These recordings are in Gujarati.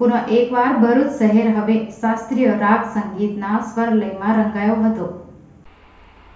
પુનઃ એકવાર ભરૂચ શહેર હવે શાસ્ત્રીય રાગ સંગીતના સ્વરલયમાં રંગાયો હતો.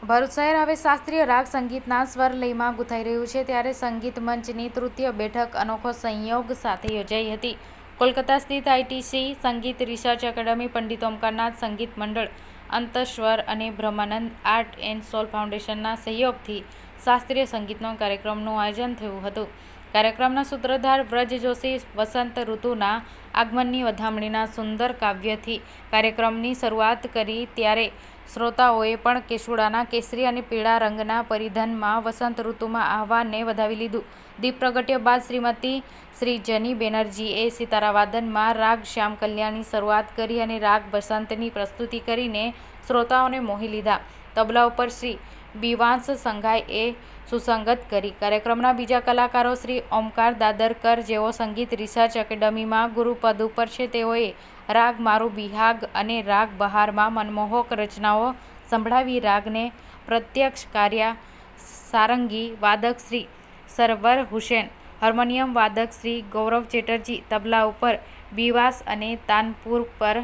ભરૂચ શહેર હવે શાસ્ત્રીય રાગ સંગીતના સ્વરલયમાં ગુથાઈ રહ્યું છે ત્યારે સંગીત મંચની તૃતીય બેઠક અનોખો સંયોગ સાથે યોજાઈ હતી. કોલકાતા સ્થિત આઈટીસી સંગીત રિસર્ચ એકેડમી પંડિત ઓમકારનાથ સંગીત મંડળ, અંતસ્વર અને બ્રહ્માનંદ આર્ટ એન્ડ સોલ ફાઉન્ડેશનના સહયોગથી શાસ્ત્રીય સંગીતનો કાર્યક્રમનું આયોજન થયું હતું. કાર્યક્રમના સૂત્રધાર વ્રજ જોશી વસંત ઋતુના આગમનની વધામણીના સુંદર કાવ્યથી કાર્યક્રમની શરૂઆત કરી ત્યારે શ્રોતાઓએ પણ કેસુડાના કેસરી અને પીળા રંગના પરિધનમાં વસંત ઋતુમાં આહવાનને વધાવી લીધું. દીપ પ્રગટ્ય બાદ શ્રીમતી શ્રી જની બેનર્જીએ સિતારાવાદનમાં રાગ શ્યામ કલ્યાણની શરૂઆત કરી અને રાગ બસંતની પ્રસ્તુતિ કરીને શ્રોતાઓને મોહી લીધા. તબલા ઉપર શ્રી બીવાંશ સંઘાએ સુસંગત કરી. કાર્યક્રમના બીજા કલાકારો શ્રી ઓમકાર દાદરકર જેઓ સંગીત રિસર્ચ એકેડમીમાં ગુરુપદ ઉપર છે, તેઓએ રાગ મારું બિહાગ અને રાગ બહારમાં મનમોહક રચનાઓ સંભળાવી રાગને પ્રત્યક્ષ કાર્યા સારંગી વાદક શ્રી સરવર હુસેન, હાર્મોનિયમ વાદક શ્રી ગૌરવ ચેટર્જી તબલા ઉપર બીવાસ અને તાનપુર પર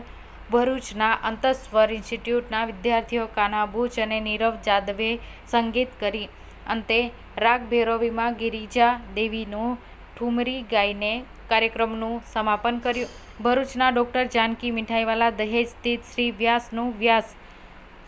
ભરૂચના અંતસ્વર ઇન્સ્ટિટ્યૂટના વિદ્યાર્થીઓ કાના બુચ અને નીરવ જાદવે સંગીત કરી. અંતે રાગ ભૈરવીમાં ગિરિજા દેવીનું ઠુમરી ગાઈને કાર્યક્રમનું સમાપન કર્યું. ભરૂચના ડૉક્ટર જાનકી મીઠાઈવાલા દહેજ સ્થિત શ્રી વ્યાસનું વ્યાસ.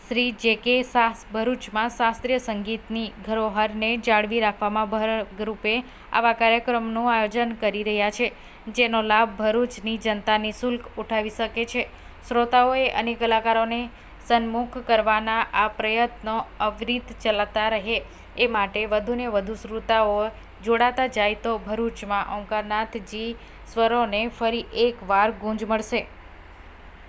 શ્રી જે કે શાહ ભરૂચમાં શાસ્ત્રીય સંગીતની ધરોહરને જાળવી રાખવામાં ભરગરૂપે આવા કાર્યક્રમનું આયોજન કરી રહ્યા છે, જેનો લાભ ભરૂચની જનતા નિઃશુલ્ક ઉઠાવી શકે છે. શ્રોતાઓએ અને કલાકારોને સન્મુખ કરવાના આ પ્રયત્નો અવિરત ચલાતા રહે એ માટે વધુને વધુ શ્રોતાઓ જોડાતા જાય તો ભરૂચમાં ઓમકારનાથજી સ્વરોને ફરી એકવાર ગુંજ મળશે.